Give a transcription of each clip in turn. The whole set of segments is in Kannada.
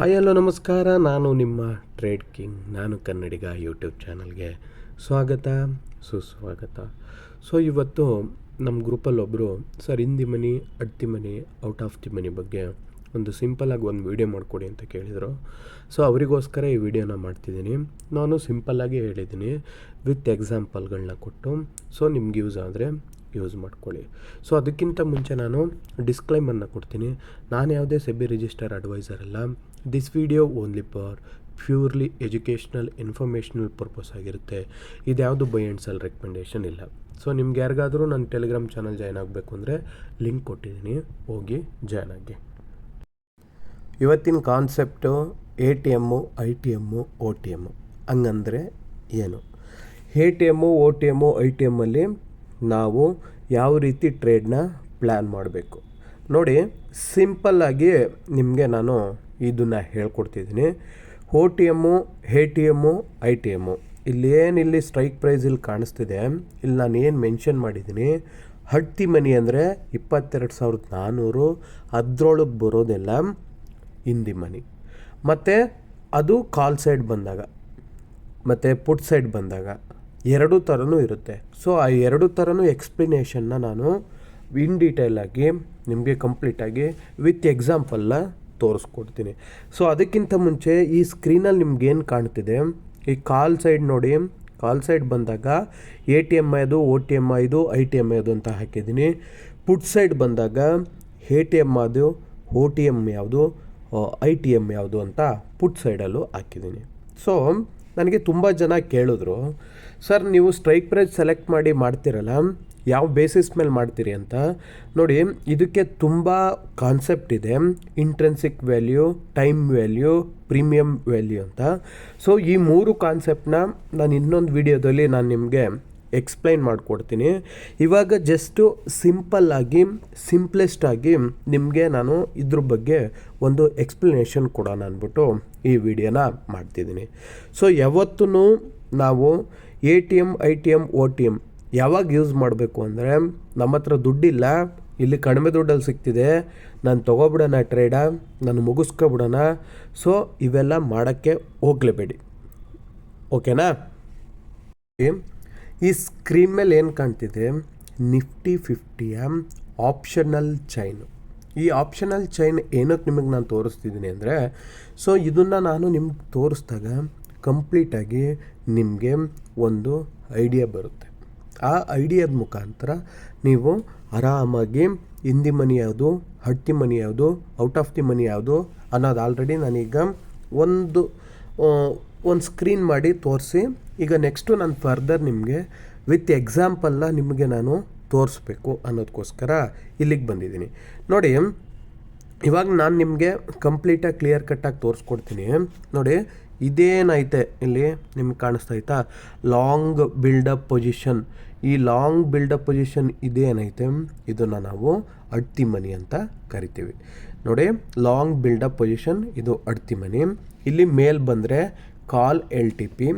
ಹಾಯ್, ಹಲೋ, ನಮಸ್ಕಾರ. ನಾನು ನಿಮ್ಮ ಟ್ರೇಡ್ ಕಿಂಗ್ ನಾನು ಕನ್ನಡಿಗ ಯೂಟ್ಯೂಬ್ ಚಾನಲ್ಗೆ ಸ್ವಾಗತ, ಸುಸ್ವಾಗತ. ಸೊ ಇವತ್ತು ನಮ್ಮ ಗ್ರೂಪಲ್ಲಿ ಒಬ್ಬರು sir, in the money, at the money, out of the money ಬಗ್ಗೆ ಒಂದು ಸಿಂಪಲ್ಲಾಗಿ ಒಂದು ವೀಡಿಯೋ ಮಾಡಿಕೊಡಿ ಅಂತ ಕೇಳಿದರು. ಸೊ ಅವರಿಗೋಸ್ಕರ ಈ ವಿಡಿಯೋನ ಮಾಡ್ತಿದ್ದೀನಿ. ನಾನು ಸಿಂಪಲ್ಲಾಗಿ ಹೇಳಿದ್ದೀನಿ, ವಿತ್ ಎಕ್ಸಾಂಪಲ್ಗಳನ್ನ ಕೊಟ್ಟು. ಸೊ ನಿಮ್ಗೆ ಯೂಸ್ ಆದರೆ ಯೂಸ್ ಮಾಡ್ಕೊಳ್ಳಿ. ಸೊ ಅದಕ್ಕಿಂತ ಮುಂಚೆ ನಾನು ಡಿಸ್ಕ್ಲೈಮನ್ನು ಕೊಡ್ತೀನಿ. ನಾನು ಯಾವುದೇ ಸೆಬಿ ರಿಜಿಸ್ಟರ್ ಅಡ್ವೈಸರ್ ಅಲ್ಲ. This video only for purely educational informational purpose ಆಗಿರುತ್ತೆ. ಇದ್ಯಾವುದು ಬೈ ಆ್ಯಂಡ್ ಸೆಲ್ ರೆಕಮೆಂಡೇಷನ್ ಇಲ್ಲ. ಸೊ ನಿಮ್ಗೆ ಯಾರಿಗಾದರೂ ನನ್ನ ಟೆಲಿಗ್ರಾಮ್ ಚಾನಲ್ ಜಾಯ್ನ್ ಆಗಬೇಕು ಅಂದರೆ ಲಿಂಕ್ ಕೊಟ್ಟಿದ್ದೀನಿ. ಹೋಗಿ ಜಾಯ್ನ್ ಆಗಿ. ಇವತ್ತಿನ concept A T M I T M O T M ಹಂಗಂದರೆ ಏನು? A T M O T M I T ಎಮ್ಮಲ್ಲಿ ನಾವು ಯಾವ ರೀತಿ ಟ್ರೇಡ್ನ ಪ್ಲ್ಯಾನ್ ಮಾಡಬೇಕು. ನೋಡಿ ಸಿಂಪಲ್ಲಾಗಿ ನಿಮಗೆ ನಾನು ಇದನ್ನು ಹೇಳ್ಕೊಡ್ತಿದ್ದೀನಿ. O T M, A T M, I T M. ಇಲ್ಲಿ ಏನು ಇಲ್ಲಿ ಸ್ಟ್ರೈಕ್ ಪ್ರೈಸ್ ಇಲ್ಲಿ ಕಾಣಿಸ್ತಿದೆ. ಇಲ್ಲಿ ನಾನು ಏನು ಮೆನ್ಷನ್ ಮಾಡಿದ್ದೀನಿ, ಹಟ್ಟಿ ಮನಿ ಅಂದರೆ ಇಪ್ಪತ್ತೆರಡು ಸಾವಿರದ ನಾನ್ನೂರು ಅದರೊಳಗೆ ಬರೋದೆಲ್ಲ ಹಿಂದಿ ಮನಿ. ಮತ್ತು ಅದು ಕಾಲ್ ಸೈಡ್ ಬಂದಾಗ, ಮತ್ತು ಪುಟ್ ಸೈಡ್ ಬಂದಾಗ ಎರಡು ಥರನೂ ಇರುತ್ತೆ. ಸೊ ಆ ಎರಡು ಥರನೂ ಎಕ್ಸ್ಪ್ಲನೇಷನ್ನ ನಾನು ಇನ್ ಡೀಟೇಲಾಗಿ ನಿಮಗೆ ಕಂಪ್ಲೀಟಾಗಿ ವಿತ್ ಎಕ್ಸಾಂಪಲ್ನ ತೋರಿಸ್ಕೊಡ್ತೀನಿ. ಸೊ ಅದಕ್ಕಿಂತ ಮುಂಚೆ ಈ ಸ್ಕ್ರೀನಲ್ಲಿ ನಿಮ್ಗೇನು ಕಾಣ್ತಿದೆ? ಈ ಕಾಲ್ ಸೈಡ್ ನೋಡಿ. ಕಾಲ್ ಸೈಡ್ ಬಂದಾಗ ಎ ಟಿ ಎಂ ಐದು ಒ ಟಿ ಎಂ ಐದು ಐ ಟಿ ಎಂ ಐದು ಅಂತ ಹಾಕಿದ್ದೀನಿ. ಪುಟ್ ಸೈಡ್ ಬಂದಾಗ ಎ ಟಿ ಎಂ ಅದು ಓ ಟಿ ಎಂ ಯಾವುದು ಐ ಟಿ ಎಂ ಯಾವುದು ಅಂತ ಪುಟ್ ಸೈಡಲ್ಲೂ ಹಾಕಿದ್ದೀನಿ. ಸೊ ನನಗೆ ತುಂಬ ಜನ ಕೇಳಿದ್ರು, ಸರ್, ನೀವು ಸ್ಟ್ರೈಕ್ ಪ್ರೈಸ್ ಸೆಲೆಕ್ಟ್ ಮಾಡಿ ಮಾಡ್ತಿರಲ್ಲ ಯಾವ ಬೇಸಿಸ್ ಮೇಲೆ ಮಾಡ್ತೀರಿ ಅಂತ? ನೋಡಿ, ಇದಕ್ಕೆ ತುಂಬ ಕಾನ್ಸೆಪ್ಟ್ ಇದೆ. Intrinsic value time value premium value ಅಂತ. ಸೊ ಈ ಮೂರು ಕಾನ್ಸೆಪ್ಟನ್ನ ನಾನು ಇನ್ನೊಂದು ವಿಡಿಯೋದಲ್ಲಿ ನಾನು ನಿಮಗೆ ಎಕ್ಸ್ಪ್ಲೈನ್ ಮಾಡಿಕೊಡ್ತೀನಿ. ಇವಾಗ ಜಸ್ಟು ಸಿಂಪಲ್ಲಾಗಿ ಸಿಂಪ್ಲೆಸ್ಟ್ ಆಗಿ ನಿಮಗೆ ನಾನು ಇದ್ರ ಬಗ್ಗೆ ಒಂದು ಎಕ್ಸ್ಪ್ಲನೇಷನ್ ಕೊಡೋಣ ಅಂದ್ಬಿಟ್ಟು ಈ ವಿಡಿಯೋನ ಮಾಡ್ತಿದ್ದೀನಿ. ಸೊ ಯಾವತ್ತೂ ನಾವು A T M I T M O T M ಯಾವಾಗ ಯೂಸ್ ಮಾಡಬೇಕು ಅಂದರೆ, ನಮ್ಮ ಹತ್ರ ದುಡ್ಡಿಲ್ಲ, ಇಲ್ಲಿ ಕಡಿಮೆ ದುಡ್ಡಲ್ಲಿ ಸಿಗ್ತಿದೆ, ನಾನು ತೊಗೊಬಿಡೋಣ ಟ್ರೇಡ ನಾನು ಮುಗಿಸ್ಕೊಬಿಡೋಣ. ಸೊ ಇವೆಲ್ಲ ಮಾಡೋಕ್ಕೆ ಹೋಗಲೇಬೇಡಿ. ಓಕೆನಾ ಈ ಸ್ಕ್ರೀನ್ ಮೇಲೆ ಏನು ಕಾಣ್ತಿದೆ? ನಿಫ್ಟಿ ಫಿಫ್ಟಿಯ ಆಪ್ಷನಲ್ ಚೈನು ಈ ಆಪ್ಷನಲ್ ಚೈನ್ ಏನಕ್ಕೆ ನಿಮಗೆ ನಾನು ತೋರಿಸ್ತಿದ್ದೀನಿ ಅಂದರೆ ಸೊ ಇದನ್ನು ನಾನು ನಿಮ್ಗೆ ತೋರಿಸಿದಾಗ ಕಂಪ್ಲೀಟಾಗಿ ನಿಮಗೆ ಒಂದು ಐಡಿಯಾ ಬರುತ್ತೆ. ಆ ಐಡಿಯಾದ ಮುಖಾಂತರ ನೀವು ಆರಾಮಾಗಿ ಹಿಂದಿ ಮನಿ ಯಾವುದು, ಹಟ್ಟಿ ಮನಿ ಯಾವುದು ಔಟ್ ಆಫ್ ದಿ ಮನಿ ಯಾವುದು ಅನ್ನೋದು ಆಲ್ರೆಡಿ ನಾನೀಗ ಒಂದು ಒಂದು ಸ್ಕ್ರೀನ್ ಮಾಡಿ ತೋರಿಸಿ. ಈಗ ನೆಕ್ಸ್ಟು ನಾನು ಫರ್ದರ್ ನಿಮಗೆ ವಿತ್ ಎಕ್ಸಾಂಪಲ್ನ ನಿಮಗೆ ನಾನು ತೋರಿಸ್ಬೇಕು ಅನ್ನೋದಕ್ಕೋಸ್ಕರ ಇಲ್ಲಿಗೆ ಬಂದಿದ್ದೀನಿ. ನೋಡಿ, ಇವಾಗ ನಾನು ನಿಮಗೆ ಕಂಪ್ಲೀಟಾಗಿ ಕ್ಲಿಯರ್ ಕಟ್ಟಾಗಿ ತೋರಿಸ್ಕೊಡ್ತೀನಿ. ನೋಡಿ, ಇದೇನೈತೆ ಇಲ್ಲಿ ನಿಮ್ಗೆ ಕಾಣಿಸ್ತಾ ಐತಾ? ಲಾಂಗ್ ಬಿಲ್ಡಪ್ ಪೊಸಿಷನ್ ಈ ಲಾಂಗ್ ಬಿಲ್ಡಪ್ ಪೊಸಿಷನ್ ಇದೇನೈತೆ ಇದನ್ನು ನಾವು ಅಡ್ತಿ ಮನಿ ಅಂತ ಕರಿತೀವಿ. ನೋಡಿ ಲಾಂಗ್ ಬಿಲ್ಡಪ್ ಪೊಸಿಷನ್ ಇದು ಅಡ್ತಿ ಮನಿ ಇಲ್ಲಿ ಮೇಲ್ ಬಂದರೆ ಕಾಲ್ ಎಲ್ ಟಿ ಪಿ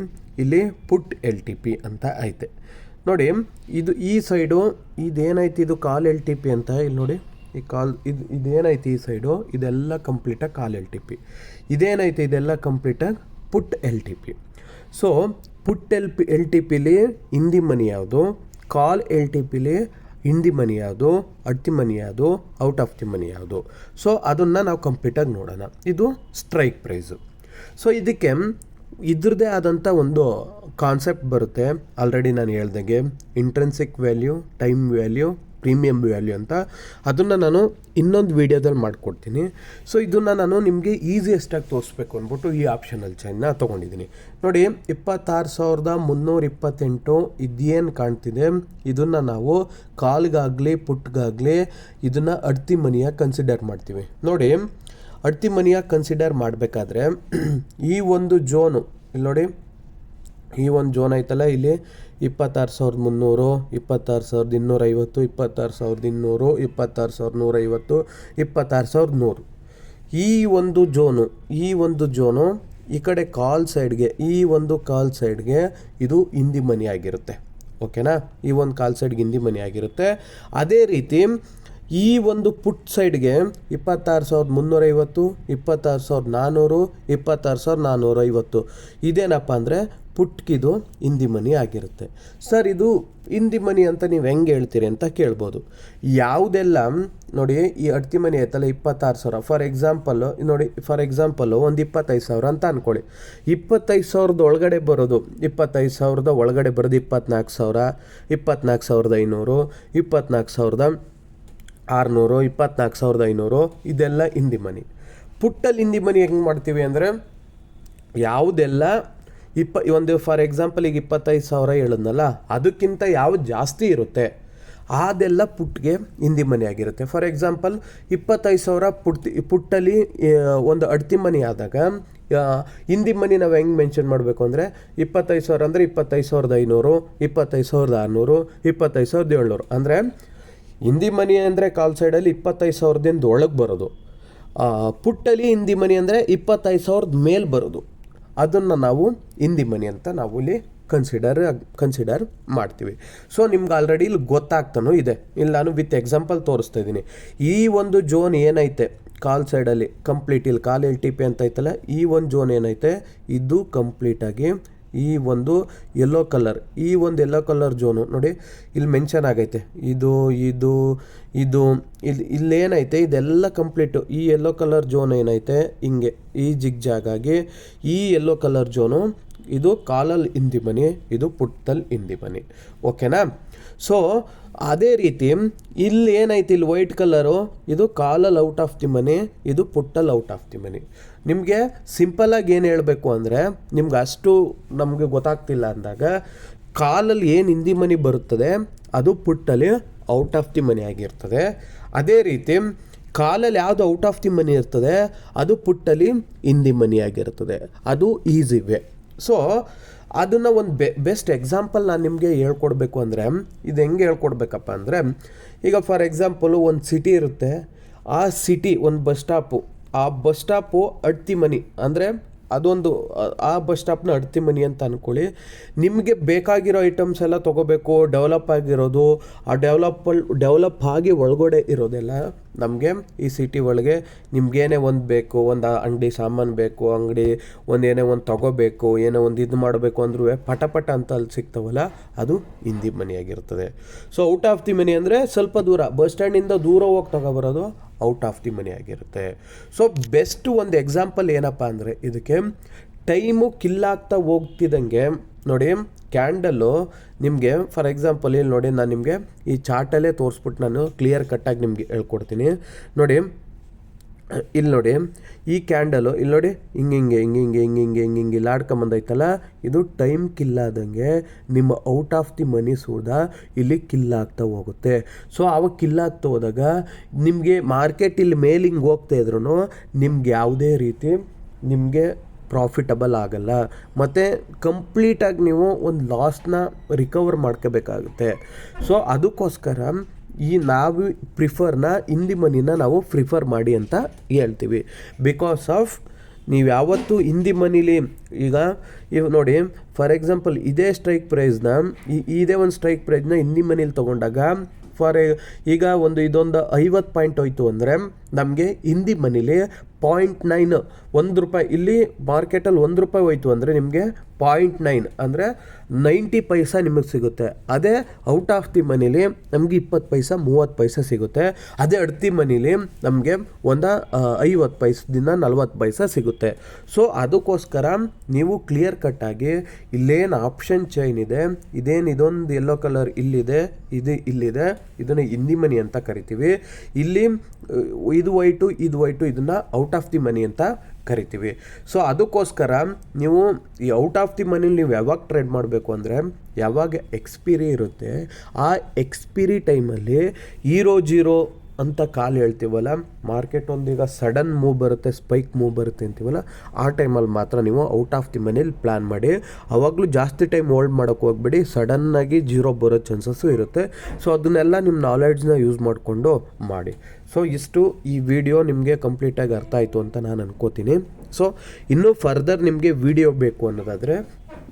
ಇಲ್ಲಿ ಪುಟ್ ಎಲ್ ಟಿ ಪಿ ಅಂತ ಐತೆ. ನೋಡಿ, ಇದು ಈ ಸೈಡು ಇದೇನೈತೆ ಇದು ಕಾಲ್ ಎಲ್ ಟಿ ಪಿ ಅಂತ? ಇಲ್ಲಿ ನೋಡಿ, ಈ ಕಾಲ್ ಇದು, ಇದೇನೈತೆ ಈ ಸೈಡು ಇದೆಲ್ಲ ಕಂಪ್ಲೀಟಾಗಿ ಕಾಲ್ ಎಲ್ ಟಿ ಪಿ ಇದೇನೈತೆ ಇದೆಲ್ಲ ಕಂಪ್ಲೀಟಾಗಿ put L T P so put L P, L T ಪಿಲಿ ಹಿಂದಿ ಮನಿ ಯಾವುದು? ಕಾಲ್ ಎಲ್ ಟಿ ಪಿಲಿ ಹಿಂದಿ ಮನಿ ಯಾವುದು? ಅಡ್ತಿ ಮನಿ ಯಾವುದು? ಔಟ್ ಆಫ್ ದಿ ಮನಿ ಯಾವುದು? ಸೊ, ಅದನ್ನು ನಾವು ಕಂಪ್ಲೀಟಾಗಿ ನೋಡೋಣ. ಇದು ಸ್ಟ್ರೈಕ್ ಪ್ರೈಸು. ಸೊ, ಇದಕ್ಕೆ ಇದ್ರದ್ದೇ ಆದಂಥ ಒಂದು ಕಾನ್ಸೆಪ್ಟ್ ಬರುತ್ತೆ. ಆಲ್ರೆಡಿ ನಾನು ಹೇಳ್ದಂಗೆ. Intrinsic value, time value premium value ಅಂತ, ಅದನ್ನು ನಾನು ಇನ್ನೊಂದು ವೀಡಿಯೋದಲ್ಲಿ ಮಾಡಿಕೊಡ್ತೀನಿ. ಸೊ ಇದನ್ನು ನಾನು ನಿಮಗೆ ಈಸಿಯೆಸ್ಟಾಗಿ ತೋರಿಸ್ಬೇಕು ಅಂದ್ಬಿಟ್ಟು ಈ ಆಪ್ಷನಲ್ ಚೈನ್ನ ತೊಗೊಂಡಿದ್ದೀನಿ. ನೋಡಿ, ಇಪ್ಪತ್ತಾರು ಸಾವಿರದ ಮುನ್ನೂರ ಇಪ್ಪತ್ತೆಂಟು ಇದೇನು ಕಾಣ್ತಿದೆ? ಇದನ್ನು ನಾವು ಕಾಲ್ಗಾಗಲಿ, ಪುಟ್ಗಾಗಲಿ ಇದನ್ನು ಅಡ್ತಿ ಮನಿಯಾಗಿ ಕನ್ಸಿಡರ್ ಮಾಡ್ತೀವಿ. ನೋಡಿ, ಅಡ್ತಿ ಮನಿಯಾಗಿ ಕನ್ಸಿಡರ್ ಮಾಡಬೇಕಾದ್ರೆ, ಈ ಒಂದು ಜೋನು, ಇಲ್ಲಿ ನೋಡಿ, ಈ ಒಂದು ಜೋನ್ ಐತಲ್ಲ ಇಲ್ಲಿ ಇಪ್ಪತ್ತಾರು ಸಾವಿರದ ಮುನ್ನೂರು, ಇಪ್ಪತ್ತಾರು ಸಾವಿರದ ಇನ್ನೂರೈವತ್ತು, ಇಪ್ಪತ್ತಾರು ಸಾವಿರದ ಇನ್ನೂರು, ಇಪ್ಪತ್ತಾರು ಸಾವಿರದ ನೂರೈವತ್ತು, ಇಪ್ಪತ್ತಾರು ಸಾವಿರದ ನೂರು. ಈ ಒಂದು ಜೋನು, ಈ ಒಂದು ಜೋನು ಈ ಕಡೆ ಕಾಲ್ ಸೈಡ್ಗೆ ಈ ಒಂದು ಕಾಲ್ ಸೈಡ್ಗೆ ಇದು ಹಿಂದಿ ಮನಿ ಆಗಿರುತ್ತೆ. ಓಕೆನಾ ಈ ಒಂದು ಕಾಲ್ ಸೈಡ್ಗೆ ಹಿಂದಿ ಮನಿ ಆಗಿರುತ್ತೆ. ಅದೇ ರೀತಿ ಈ ಒಂದು ಪುಟ್ ಸೈಡ್ಗೆ ಇಪ್ಪತ್ತಾರು ಸಾವಿರದ ಮುನ್ನೂರೈವತ್ತು, ಇಪ್ಪತ್ತಾರು ಸಾವಿರದ ನಾನ್ನೂರು ಇಪ್ಪತ್ತಾರು ಸಾವಿರದ ನಾನ್ನೂರೈವತ್ತು ಇದೇನಪ್ಪ ಅಂದರೆ ಪುಟ್ಕಿದು ಹಿಂದಿ ಮನಿ ಆಗಿರುತ್ತೆ. ಸರ್, ಇದು ಹಿಂದಿ ಮನಿ ಅಂತ ನೀವು ಹೆಂಗೆ ಹೇಳ್ತೀರಿ ಅಂತ ಕೇಳ್ಬೋದು. ಯಾವುದೆಲ್ಲ, ನೋಡಿ, ಈ ಅಡ್ತಿ ಮನಿ ಐತಲ್ಲ ಇಪ್ಪತ್ತಾರು ಸಾವಿರ. ಫಾರ್ ಎಕ್ಸಾಂಪಲ್ಲು ನೋಡಿ, ಫಾರ್ ಎಕ್ಸಾಂಪಲ್ಲು ಒಂದು ಇಪ್ಪತ್ತೈದು ಸಾವಿರ ಅಂತ ಅಂದ್ಕೊಳ್ಳಿ ಇಪ್ಪತ್ತೈದು ಸಾವಿರದ ಒಳಗಡೆ ಬರೋದು, ಇಪ್ಪತ್ತೈದು ಸಾವಿರದ ಒಳಗಡೆ ಬರೋದು ಇಪ್ಪತ್ನಾಲ್ಕು ಸಾವಿರ, ಇಪ್ಪತ್ನಾಲ್ಕು ಸಾವಿರದ ಐನೂರು, ಇಪ್ಪತ್ನಾಲ್ಕು ಸಾವಿರದ ಆರುನೂರು, ಇಪ್ಪತ್ನಾಲ್ಕು ಸಾವಿರದ ಐನೂರು, ಇದೆಲ್ಲ ಹಿಂದಿ ಮನಿ. ಪುಟ್ಟಲ್ಲಿ ಹಿಂದಿ ಮನಿ ಹೆಂಗೆ ಮಾಡ್ತೀವಿ ಅಂದರೆ, ಯಾವುದೆಲ್ಲ ಇಪ್ಪ, ಒಂದು ಫಾರ್ ಎಕ್ಸಾಂಪಲ್ ಈಗ ಇಪ್ಪತ್ತೈದು ಸಾವಿರ ಹೇಳಿದ್ನಲ್ಲ, ಅದಕ್ಕಿಂತ ಯಾವ್ದು ಜಾಸ್ತಿ ಇರುತ್ತೆ? ಅದೆಲ್ಲ ಪುಟ್ಗೆ ಹಿಂದಿ ಮನೆ ಆಗಿರುತ್ತೆ. ಫಾರ್ ಎಕ್ಸಾಂಪಲ್ ಇಪ್ಪತ್ತೈದು ಸಾವಿರ ಪುಟ್ಟಿ ಪುಟ್ಟಲ್ಲಿ ಒಂದು ಅಡ್ತಿ ಮನೆ ಆದಾಗ ಹಿಂದಿ ಮನೆ ನಾವು ಹೆಂಗೆ ಮೆನ್ಷನ್ ಮಾಡಬೇಕು ಅಂದರೆ, ಇಪ್ಪತ್ತೈದು ಸಾವಿರ ಅಂದರೆ ಇಪ್ಪತ್ತೈದು ಸಾವಿರದ ಐನೂರು, ಇಪ್ಪತ್ತೈದು ಸಾವಿರದ ಆರುನೂರು, ಇಪ್ಪತ್ತೈದು ಸಾವಿರದ ಏಳ್ನೂರು. ಅಂದರೆ ಹಿಂದಿ ಮನೆ ಅಂದರೆ ಕಾಲ್ ಸೈಡಲ್ಲಿ ಇಪ್ಪತ್ತೈದು ಸಾವಿರದಿಂದ ಒಳಗೆ ಬರೋದು. ಪುಟ್ಟಲ್ಲಿ ಹಿಂದಿ ಮನೆ ಅಂದರೆ ಇಪ್ಪತ್ತೈದು ಸಾವಿರದ ಮೇಲೆ ಬರೋದು. ಅದನ್ನು ನಾವು ಹಿಂದಿ ಮನಿ ಅಂತ ನಾವು ಇಲ್ಲಿ ಕನ್ಸಿಡರ್ ಕನ್ಸಿಡರ್ ಮಾಡ್ತೀವಿ. ಸೊ ನಿಮ್ಗೆ ಆಲ್ರೆಡಿ ಇಲ್ಲಿ ಗೊತ್ತಾಗ್ತಾನೂ ಇದೆ. ಇಲ್ಲಿ ನಾನು ವಿತ್ ಎಕ್ಸಾಂಪಲ್ ತೋರಿಸ್ತಾ ಇದ್ದೀನಿ. ಈ ಒಂದು ಜೋನ್ ಏನೈತೆ? ಕಾಲ್ ಸೈಡಲ್ಲಿ ಕಂಪ್ಲೀಟ್ ಇಲ್ಲಿ ಕಾಲ್ ಎಲ್ ಟಿ ಪಿ ಅಂತ ಐತಲ್ಲ, ಈ ಒಂದು ಜೋನ್ ಏನೈತೆ? ಇದು ಕಂಪ್ಲೀಟಾಗಿ ಈ ಒಂದು ಯೆಲ್ಲೋ ಕಲರ್ ಈ ಒಂದು ಯೆಲ್ಲೋ ಕಲರ್ ಜೋನು ನೋಡಿ ಇಲ್ಲಿ ಮೆನ್ಷನ್ ಆಗೈತೆ. ಇದು ಇದು ಇದು ಇಲ್ಲಿ ಇಲ್ಲೇನೈತೆ, ಇದೆಲ್ಲ ಕಂಪ್ಲೀಟು ಈ ಯೆಲ್ಲೋ ಕಲರ್ ಜೋನ್ ಏನೈತೆ, ಹಿಂಗೆ, ಈ ಜಿಗ್ ಜಾಗಾಗಿ ಈ ಯೆಲ್ಲೋ ಕಲರ್ ಜೋನು ಇದು ಕಾಲಲ್ ಹಿಂದಿ ಬನಿ ಇದು ಪುಟ್ಟಲ್ ಹಿಂದಿ ಬನಿ ಓಕೆನಾ ಸೊ ಅದೇ ರೀತಿ, ಇಲ್ಲಿ ಏನೈತಿ ಇಲ್ಲಿ ವೈಟ್ ಕಲರು ಇದು ಕಾಲಲ್ ಔಟ್ ಆಫ್ ದಿ ಮನಿ ಇದು ಪುಟ್ಟಲ್ ಔಟ್ ಆಫ್ ದಿ ಮನಿ ನಿಮಗೆ ಸಿಂಪಲಾಗಿ ಏನು ಹೇಳಬೇಕು ಅಂದರೆ, ನಿಮ್ಗೆ ಅಷ್ಟು ನಮಗೆ ಗೊತ್ತಾಗ್ತಿಲ್ಲ ಅಂದಾಗ ಕಾಲಲ್ಲಿ ಏನು ಹಿಂದಿ ಮನಿ ಬರುತ್ತದೆ, ಅದು ಪುಟ್ಟಲ್ಲಿ ಔಟ್ ಆಫ್ ದಿ ಮನಿ ಆಗಿರ್ತದೆ. ಅದೇ ರೀತಿ ಕಾಲಲ್ಲಿ ಯಾವುದು ಔಟ್ ಆಫ್ ದಿ ಮನಿ ಇರ್ತದೆ, ಅದು ಪುಟ್ಟಲ್ಲಿ ಹಿಂದಿ ಮನಿ ಆಗಿರ್ತದೆ. ಅದು ಈಸಿ ವೇ ಸೊ ಅದನ್ನು ಒಂದು ಬೆ ಬೆಸ್ಟ್ ಎಕ್ಸಾಂಪಲ್ ನಾನು ನಿಮಗೆ ಹೇಳ್ಕೊಡ್ಬೇಕು ಅಂದರೆ, ಇದು ಹೆಂಗೆ ಹೇಳ್ಕೊಡ್ಬೇಕಪ್ಪ ಅಂದರೆ, ಈಗ ಫಾರ್ ಎಕ್ಸಾಂಪಲು ಒಂದು ಸಿಟಿ ಇರುತ್ತೆ, ಆ ಸಿಟಿ ಒಂದು ಬಸ್ ಸ್ಟಾಪು ಆ bus stop at the money, ಅಂದರೆ ಅದೊಂದು, ಆ- ಬಸ್ ಸ್ಟಾಪ್ನ ಅಡ್ತಿ ಮನಿ ಅಂತ ಅಂದ್ಕೊಳ್ಳಿ ನಿಮಗೆ ಬೇಕಾಗಿರೋ ಐಟಮ್ಸ್ ಎಲ್ಲ ತೊಗೋಬೇಕು ಡೆವಲಪ್ ಆಗಿರೋದು, ಆ ಡೆವಲಪಲ್ ಡೆವಲಪ್ ಆಗಿ ಒಳಗಡೆ ಇರೋದೆಲ್ಲ ನಮಗೆ ಈ ಸಿಟಿ ಒಳಗೆ ನಿಮ್ಗೇನೇ ಒಂದು ಬೇಕು, ಒಂದು ಅಂಗಡಿ ಸಾಮಾನು ಬೇಕು, ಅಂಗಡಿ ಒಂದು ಏನೇ ಒಂದು ತೊಗೋಬೇಕು, ಏನೋ ಒಂದು ಇದು ಮಾಡಬೇಕು ಅಂದ್ರೂ ಪಟ ಪಟ ಅಂತ ಅಲ್ಲಿ ಸಿಗ್ತಾವಲ್ಲ, ಅದು in the ಮನೆಯಾಗಿರ್ತದೆ. So out of the money ಅಂದರೆ ಸ್ವಲ್ಪ ದೂರ ಬಸ್ ಸ್ಟ್ಯಾಂಡಿಂದ ದೂರ ಹೋಗಿ ತಗೊಬರೋದು ಔಟ್ ಆಫ್ ದಿ ಮನಿ ಆಗಿರುತ್ತೆ. ಸೊ ಬೆಸ್ಟ್ ಒಂದು ಎಕ್ಸಾಂಪಲ್ ಏನಪ್ಪ ಅಂದರೆ, ಇದಕ್ಕೆ ಟೈಮು ಕಿಲ್ಲಾಗ್ತಾ ಹೋಗ್ತಿದ್ದಂಗೆ ನೋಡಿ ಕ್ಯಾಂಡಲ್ಲು ನಿಮಗೆ ಫಾರ್ ಎಕ್ಸಾಂಪಲ್ ಇಲ್ಲಿ ನೋಡಿ, ನಾನು ನಿಮಗೆ ಈ ಚಾರ್ಟಲ್ಲೇ ತೋರಿಸ್ಬಿಟ್ಟು ನಾನು ಕ್ಲಿಯರ್ ಕಟ್ಟಾಗಿ ನಿಮಗೆ ಹೇಳ್ಕೊಡ್ತೀನಿ. ನೋಡಿ, ಇಲ್ಲಿ ನೋಡಿ, ಈ ಕ್ಯಾಂಡಲು, ಇಲ್ಲಿ ನೋಡಿ, ಹಿಂಗೆ ಹಿಂಗೆ ಹಿಂಗೆ ಹಿಂಗೆ ಹಿಂಗೆ ಹಿಂಗೆ ಹಿಂಗೆ ಹಿಂಗೆ ಇಲ್ಲಾಡ್ಕೊಂಬಂದೈತಲ್ಲ ಇದು ಟೈಮ್ ಕಿಲ್ಲಾದಂಗೆ ನಿಮ್ಮ ಔಟ್ ಆಫ್ ದಿ ಮನಿ ಸೂದ ಇಲ್ಲಿ ಕಿಲ್ಲಾಗ್ತಾ ಹೋಗುತ್ತೆ. ಸೊ ಆವಾಗ ಕಿಲ್ಲಾಗ್ತಾ ಹೋದಾಗ ನಿಮಗೆ ಮಾರ್ಕೆಟ್ ಇಲ್ಲಿ ಮೇಲಿಂಗ್ ಹಿಂಗೆ ಹೋಗ್ತಾ ಇದ್ರು ನಿಮ್ಗೆ ಯಾವುದೇ ರೀತಿ ನಿಮಗೆ ಪ್ರಾಫಿಟಬಲ್ ಆಗಲ್ಲ. ಮತ್ತು ಕಂಪ್ಲೀಟಾಗಿ ನೀವು ಒಂದು ಲಾಸ್ನ ರಿಕವರ್ ಮಾಡ್ಕೋಬೇಕಾಗುತ್ತೆ. ಸೊ ಅದಕ್ಕೋಸ್ಕರ ಈ ನಾವು ಪ್ರಿಫರ್ನ ಹಿಂದಿ ಮನಿನ ನಾವು ಪ್ರಿಫರ್ ಮಾಡಿ ಅಂತ ಹೇಳ್ತೀವಿ. ಬಿಕಾಸ್ ಆಫ್ ನೀವು ಯಾವತ್ತೂ ಹಿಂದಿ ಮನೀಲಿ ಈಗ ಇವ್ ನೋಡಿ ಫಾರ್ ಎಕ್ಸಾಂಪಲ್ ಇದೇ ಸ್ಟ್ರೈಕ್ ಪ್ರೈಸ್ನ ಇದೇ ಒಂದು ಸ್ಟ್ರೈಕ್ ಪ್ರೈಸ್ನ ಹಿಂದಿ ಮನೀಲಿ ತೊಗೊಂಡಾಗ ಫಾರ್ ಈಗ ಒಂದು ಇದೊಂದು ಐವತ್ತು ಪಾಯಿಂಟ್ ಹೋಯ್ತು ಅಂದರೆ ನಮಗೆ ಹಿಂದಿ ಮನೇಲಿ ಪಾಯಿಂಟ್ ನೈನ್ ಒಂದು ರೂಪಾಯಿ, ಇಲ್ಲಿ ಮಾರ್ಕೆಟಲ್ಲಿ ಒಂದು ರೂಪಾಯಿ ಹೋಯ್ತು ಅಂದರೆ ನಿಮಗೆ ಪಾಯಿಂಟ್ ನೈನ್ ಅಂದರೆ ನೈಂಟಿ ಪೈಸಾ ನಿಮಗೆ ಸಿಗುತ್ತೆ. ಅದೇ ಔಟ್ ಆಫ್ ದಿ ಮನೀಲಿ ನಮಗೆ ಇಪ್ಪತ್ತು ಪೈಸ, ಮೂವತ್ತು ಪೈಸಾ ಸಿಗುತ್ತೆ. ಅದೇ ಅಡ್ತಿ ಮನೀಲಿ ನಮಗೆ ಒಂದು ಐವತ್ತು ಪೈಸದಿಂದ ನಲ್ವತ್ತು ಪೈಸಾ ಸಿಗುತ್ತೆ. ಸೊ ಅದಕ್ಕೋಸ್ಕರ ನೀವು ಕ್ಲಿಯರ್ ಕಟ್ಟಾಗಿ ಇಲ್ಲೇನು ಆಪ್ಷನ್ ಚೈನ್ ಇದೆ, ಇದೇನು ಇದೊಂದು ಯೆಲ್ಲೋ ಕಲರ್ ಇಲ್ಲಿದೆ, ಇದು ಇಲ್ಲಿದೆ, ಇದನ್ನು ಹಿಂದಿ ಮನಿ ಅಂತ ಕರಿತೀವಿ. ಇಲ್ಲಿ ಇದು ವೈಟು ಇದು ವೈಟು ಇದನ್ನು ಔಟ್ ಆಫ್ ದಿ ಮನಿ ಅಂತ ಕರಿತೀವಿ. ಸೊ ಅದಕ್ಕೋಸ್ಕರ ನೀವು ಈ ಔಟ್ ಆಫ್ ದಿ ಮನಿಲಿ ನೀವು ಯಾವಾಗ ಟ್ರೇಡ್ ಮಾಡಬೇಕು ಅಂದರೆ, ಯಾವಾಗ ಎಕ್ಸ್ಪಿರಿ ಇರುತ್ತೆ, ಆ ಎಕ್ಸ್ಪಿರಿ ಟೈಮಲ್ಲಿ ಈರೋ ಜೀರೋ ಅಂತ ಕಾಲು ಹೇಳ್ತೀವಲ್ಲ ಮಾರ್ಕೆಟ್ ಒಂದೀಗ ಸಡನ್ ಮೂವ್ ಬರುತ್ತೆ ಸ್ಪೈಕ್ ಮೂವ್ ಬರುತ್ತೆ ಅಂತೀವಲ್ಲ, ಆ ಟೈಮಲ್ಲಿ ಮಾತ್ರ ನೀವು ಔಟ್ ಆಫ್ ದಿ ಮನೇಲಿ ಪ್ಲ್ಯಾನ್ ಮಾಡಿ. ಅವಾಗಲೂ ಜಾಸ್ತಿ ಟೈಮ್ ಹೋಲ್ಡ್ ಮಾಡೋಕ್ಕೆ ಹೋಗ್ಬೇಡಿ ಸಡನ್ನಾಗಿ ಜೀರೋ ಬರೋ ಚಾನ್ಸಸ್ಸು ಇರುತ್ತೆ. ಸೊ ಅದನ್ನೆಲ್ಲ ನಿಮ್ಮ ನಾಲೆಡ್ಜ್ನ ಯೂಸ್ ಮಾಡಿಕೊಂಡು ಮಾಡಿ. ಸೊ ಇಷ್ಟು ಈ ವಿಡಿಯೋ ನಿಮಗೆ ಕಂಪ್ಲೀಟಾಗಿ ಅರ್ಥ ಆಯಿತು ಅಂತ ನಾನು ಅನ್ಕೋತೀನಿ. ಸೊ ಇನ್ನೂ ಫರ್ದರ್ ನಿಮಗೆ ವಿಡಿಯೋ ಬೇಕು ಅನ್ನೋದಾದರೆ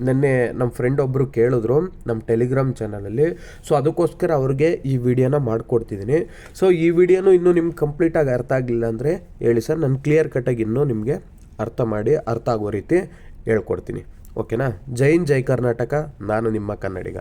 ನಿನ್ನೆ ನಮ್ಮ ಫ್ರೆಂಡ್ ಒಬ್ಬರು ಕೇಳಿದ್ರು ನಮ್ಮ ಟೆಲಿಗ್ರಾಮ್ ಚಾನಲಲ್ಲಿ ಸೊ ಅದಕ್ಕೋಸ್ಕರ ಅವ್ರಿಗೆ ಈ ವಿಡಿಯೋನ ಮಾಡಿಕೊಡ್ತಿದ್ದೀನಿ. ಸೊ ಈ ವಿಡಿಯೋನು ಇನ್ನೂ ನಿಮ್ಗೆ ಕಂಪ್ಲೀಟಾಗಿ ಅರ್ಥ ಆಗಲಿಲ್ಲ ಅಂದರೆ ಹೇಳಿ ಸರ್, ನಾನು ಕ್ಲಿಯರ್ ಕಟ್ಟಾಗಿ ಇನ್ನೂ ನಿಮಗೆ ಅರ್ಥ ಮಾಡಿ ಅರ್ಥ ಆಗೋ ರೀತಿ ಹೇಳ್ಕೊಡ್ತೀನಿ. ಓಕೆನಾ ಜೈನ್ ಜೈ ಕರ್ನಾಟಕ. ನಾನು ನಿಮ್ಮ ಕನ್ನಡಿಗ.